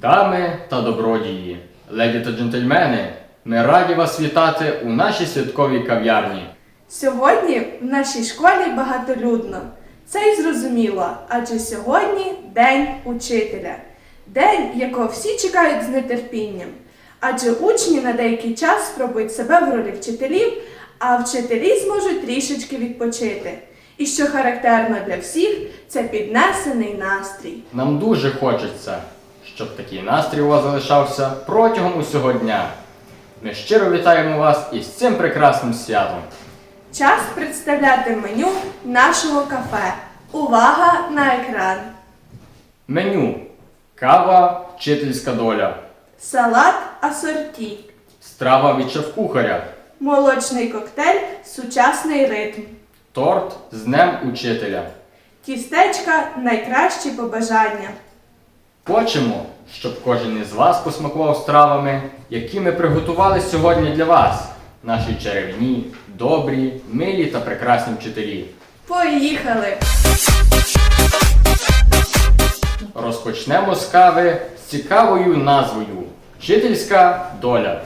Дами та добродії, леді та джентльмени, ми раді вас вітати у нашій святковій кав'ярні. Сьогодні в нашій школі багатолюдно. Це й зрозуміло, адже сьогодні День учителя. День, якого всі чекають з нетерпінням. Адже учні на деякий час спробують себе в ролі вчителів, а вчителі зможуть трішечки відпочити. І що характерно для всіх, це піднесений настрій. Нам дуже хочеться, щоб такий настрій у вас залишався протягом усього дня. Ми щиро вітаємо вас із цим прекрасним святом. Час представляти меню нашого кафе. Увага на екран! Меню. Кава, вчительська доля. Салат асорті. Страва від шеф-кухаря. Молочний коктейль Сучасний ритм. Торт з Днем Учителя. Тістечка найкращі побажання. Хочемо, щоб кожен із вас посмакував стравами, які ми приготували сьогодні для вас, наші чарівні, добрі, милі та прекрасні вчителі. Поїхали! Розпочнемо з кави з цікавою назвою Вчительська доля.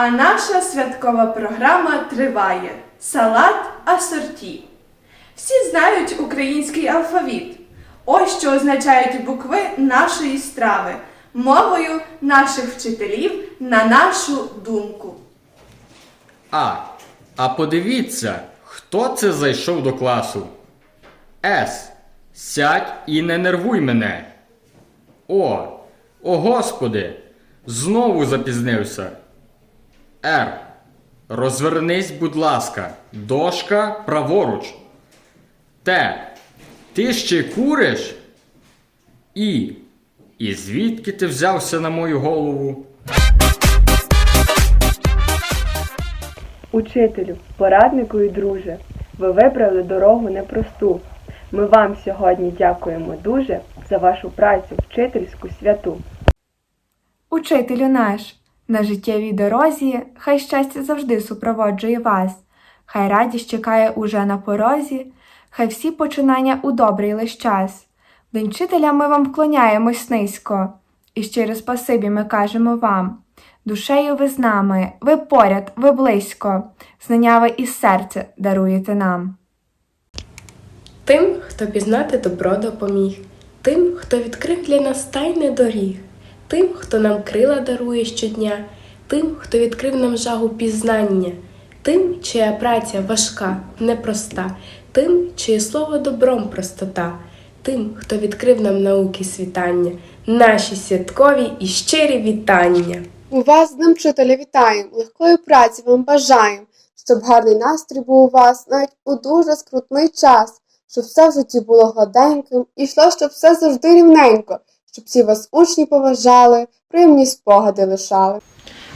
А наша святкова програма триває. Салат асорті. Всі знають український алфавіт. Ось що означають букви нашої страви, мовою наших вчителів на нашу думку. А. А подивіться, хто це зайшов до класу. С. Сядь і не нервуй мене. О. О Господи. Знову запізнився. Р. Розвернись, будь ласка. Дошка праворуч. Т. Ти ще куриш? І. І звідки ти взявся на мою голову? Учителю, пораднику і друже, ви вибрали дорогу непросту. Ми вам сьогодні дякуємо дуже за вашу працю вчительську святу. Учителю наш, на життєвій дорозі, хай щастя завжди супроводжує вас, хай радість чекає уже на порозі, хай всі починання у добрий лиш час. День вчителя ми вам вклоняємось низько, і щире спасибі ми кажемо вам. Душею ви з нами, ви поряд, ви близько, знання ви із серця даруєте нам. Тим, хто пізнати добро допоміг, тим, хто відкрив для нас тайни доріг, тим, хто нам крила дарує щодня, тим, хто відкрив нам жагу пізнання, тим, чия праця важка, непроста, тим, чиє слово добром простота, тим, хто відкрив нам науки світання, наші святкові і щирі вітання. У вас Днем вчителя вітаємо, легкої праці вам бажаємо, щоб гарний настрій був у вас навіть у дуже скрутний час, щоб все в житті було гладеньким і йшло, щоб все завжди рівненько, щоб всі вас учні поважали, приємні спогади лишали.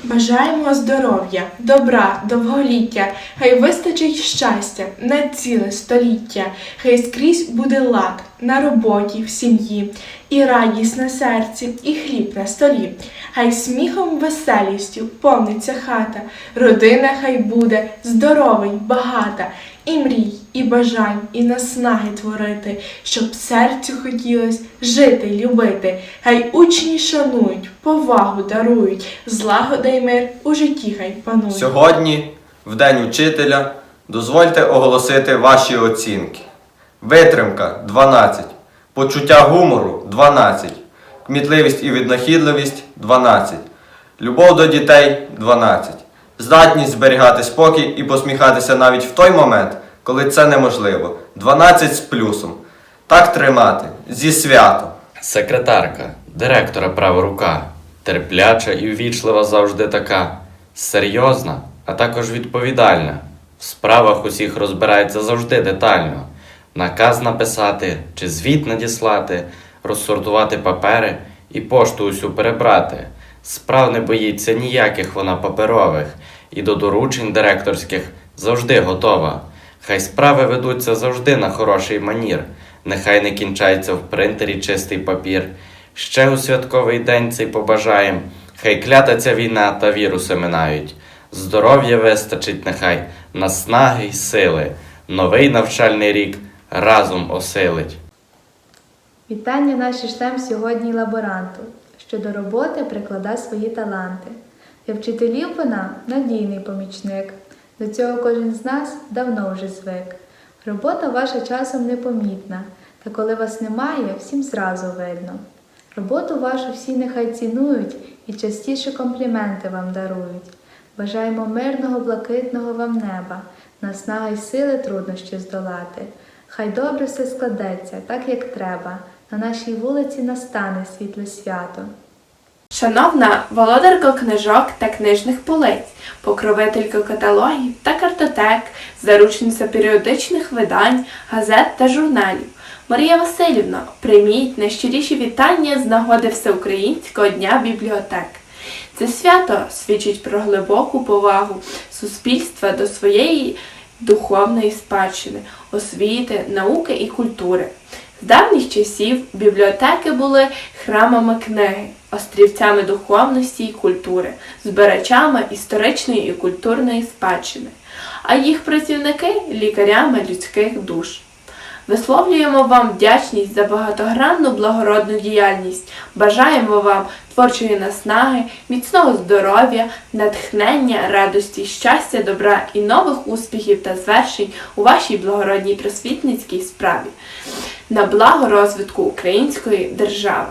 Бажаємо здоров'я, добра, довголіття, хай вистачить щастя на ціле століття, хай скрізь буде лад на роботі, в сім'ї, і радість на серці, і хліб на столі. Хай сміхом, веселістю повниться хата, родина хай буде здорова й багата, і мрій, і бажань, і наснаги творити, щоб серцю хотілось жити любити. Хай учні шанують, повагу дарують, злагода й мир у житті хай панують. Сьогодні, в День учителя, дозвольте оголосити ваші оцінки. Витримка 12, почуття гумору 12, кмітливість і віднахідливість 12, любов до дітей 12, здатність зберігати спокій і посміхатися навіть в той момент, коли це неможливо 12 з плюсом. Так тримати зі святом. Секретарка, директора права рука, терпляча і ввічлива завжди така, серйозна, а також відповідальна. В справах усіх розбирається завжди детально. Наказ написати чи звіт надіслати, розсортувати папери і пошту усю перебрати. Справ не боїться ніяких вона паперових, і до доручень директорських завжди готова. Хай справи ведуться завжди на хороший манір, нехай не кінчається в принтері чистий папір. Ще у святковий день цей побажаєм, хай клята ця війна та віруси минають. Здоров'я вистачить нехай, наснаги й сили. Новий навчальний рік разом осилить. Вітання наші шлем сьогодні лаборанту, що до роботи прикладає свої таланти. Для вчителів вона надійний помічник. До цього кожен з нас давно вже звик. Робота ваша часом непомітна, та коли вас немає, всім зразу видно. Роботу вашу всі нехай цінують і частіше компліменти вам дарують. Бажаємо мирного, блакитного вам неба, наснага й сили труднощі здолати. Хай добре все складеться, так як треба. На нашій вулиці настане світле свято. Шановна володарко книжок та книжних полиць, покровителька каталогів та картотек, заручниця періодичних видань, газет та журналів. Марія Васильівна, прийміть найщиріші вітання з нагоди Всеукраїнського дня бібліотек. Це свято свідчить про глибоку повагу суспільства до своєї духовної спадщини, освіти, науки і культури. З давніх часів бібліотеки були храмами книги, острівцями духовності і культури, збирачами історичної і культурної спадщини, а їх працівники лікарями людських душ. Висловлюємо вам вдячність за багатогранну благородну діяльність. Бажаємо вам творчої наснаги, міцного здоров'я, натхнення, радості, щастя, добра і нових успіхів та звершень у вашій благородній просвітницькій справі на благо розвитку української держави.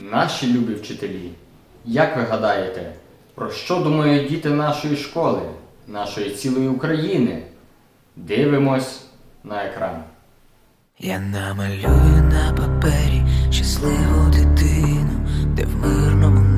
Наші любі вчителі, як ви гадаєте, про що думають діти нашої школи, нашої цілої України? Дивимось на екран. Я намалюю на папері щасливу дитину, де в мирному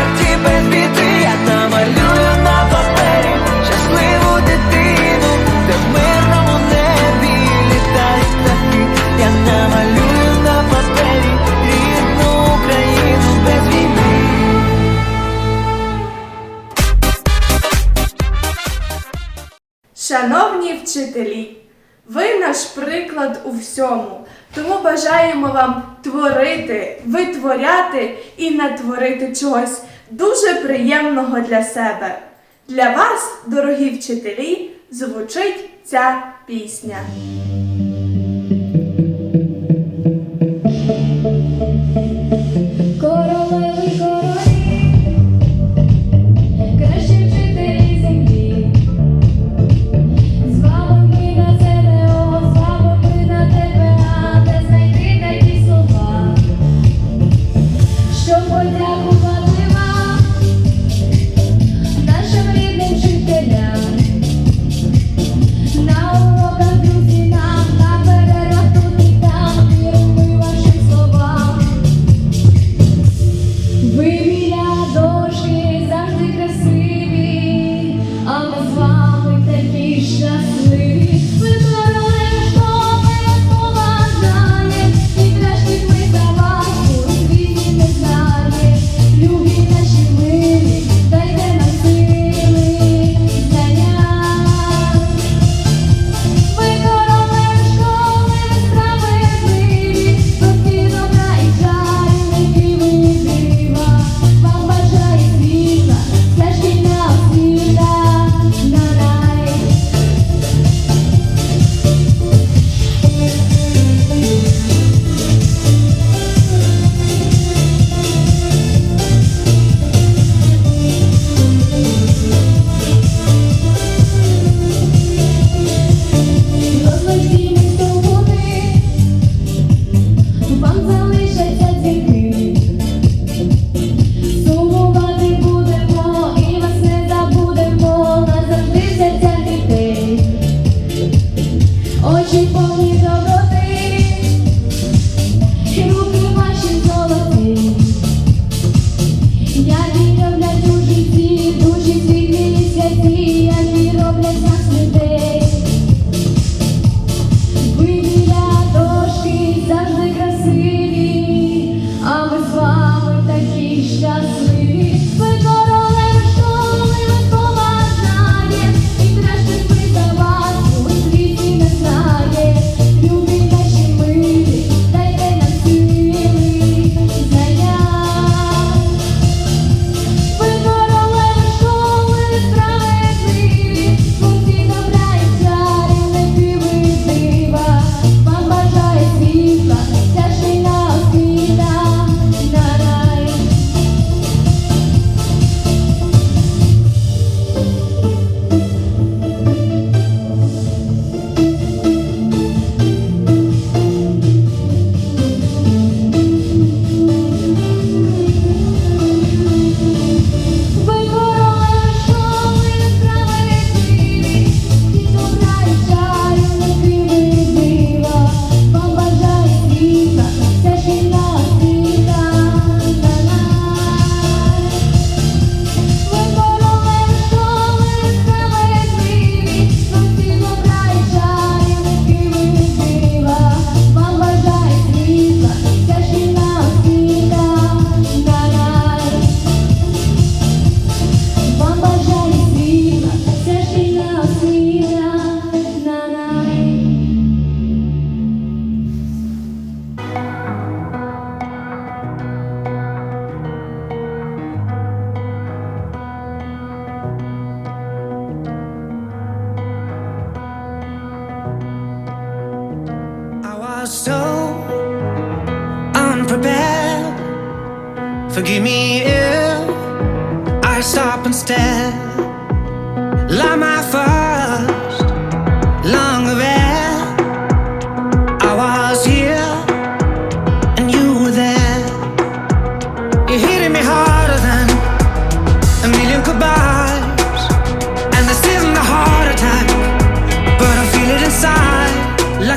Шановні вчителі, ви наш приклад у всьому, тому бажаємо вам творити, витворяти і натворити чогось дуже приємного для себе. Для вас, дорогі вчителі, звучить ця пісня.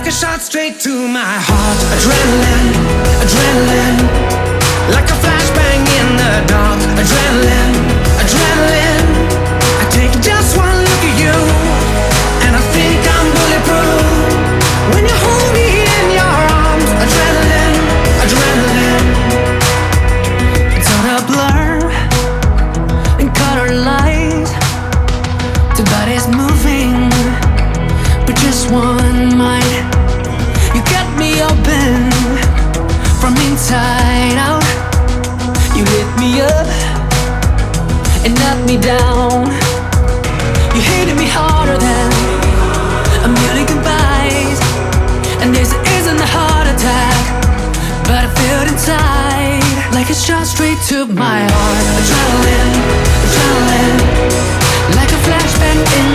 Like a shot straight to my heart. Adrenaline, adrenaline. Like a flashbang in the dark. Adrenaline,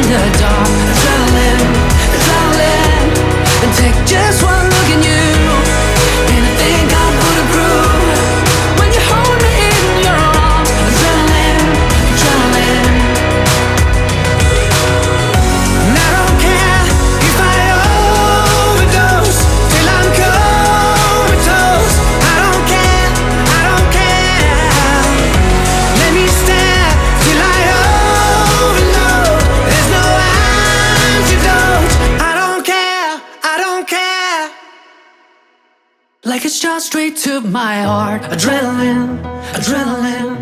the dark. Like a shot straight to my heart. Adrenaline, adrenaline.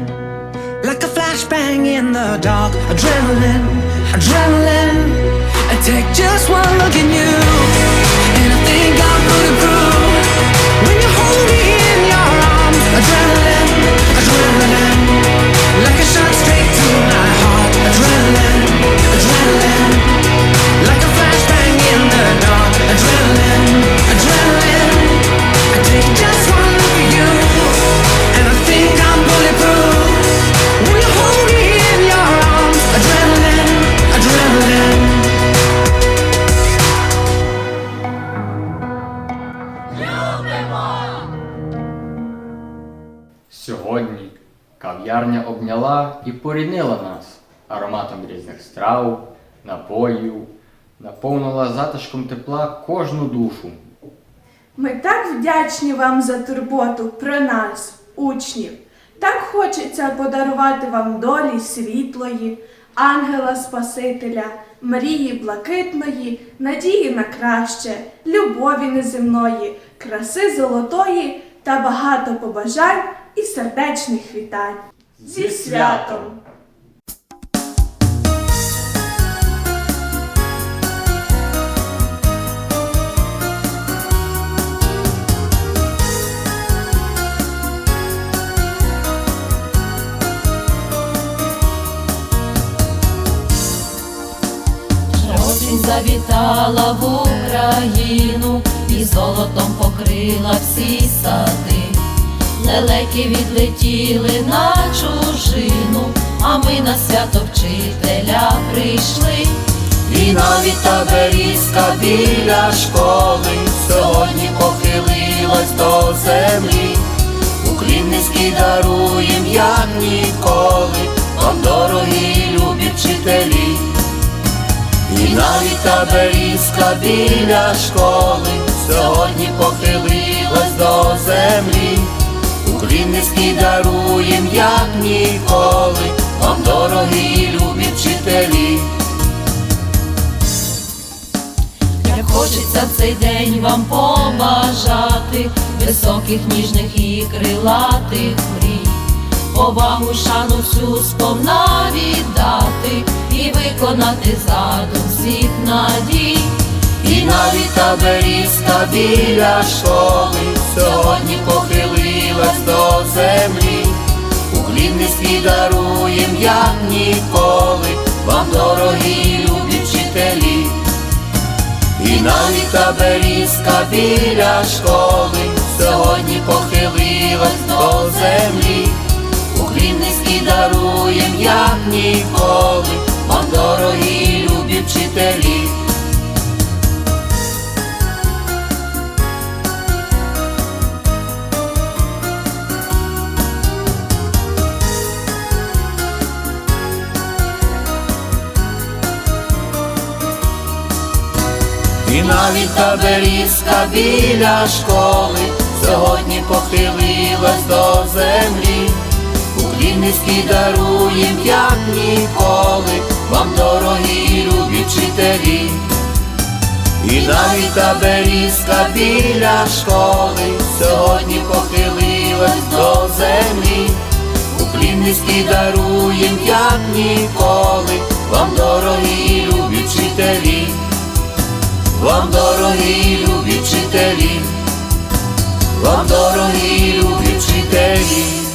Like a flashbang in the dark. Adrenaline, adrenaline. I take just one look at you, and I think I'm bulletproof. When you hold me in your arms, adrenaline, adrenaline. Like a shot Сьогодні кав'ярня обняла і поріднила нас ароматом різних страв, напоїв, наповнила затишком тепла кожну душу. Ми так вдячні вам за турботу про нас, учнів. Так хочеться подарувати вам долі світлої, ангела Спасителя, мрії блакитної, надії на краще, любові неземної, краси золотої та багато побажань і сердечних вітань. Зі святом! Завітала в Україну і золотом покрила всі сади. Лелеки відлетіли на чужину, а ми на свято вчителя прийшли. І навіть та берізка біля школи сьогодні похилилась до землі. Уклін даруєм, як ніколи, вам дорогі любі вчителі. І навіть та берізка біля школи сьогодні похилилась. Низький даруєм, як ніколи, вам дорогі любі вчителі. Як хочеться в цей день вам побажати високих, ніжних і крилатих мрій, повагу, шану всю сповна віддати і виконати задум всіх надій. І навіть та берізка біля школи сьогодні похилилась до землі. у низький даруєм, як ніколи, вам дорогі любі вчителі. І навіть та берізка біля школи та берізка біля школи сьогодні похилилась до землі. Уклін низький даруєм, як ніколи, вам дорогі любі вчителі. І навіть та берізка біля школи сьогодні похилилась до землі. Уклін низький даруєм, як ніколи, вам дорогі любі вчителі. Вам дорогі любі вчителі, вам дорогі любі вчителі.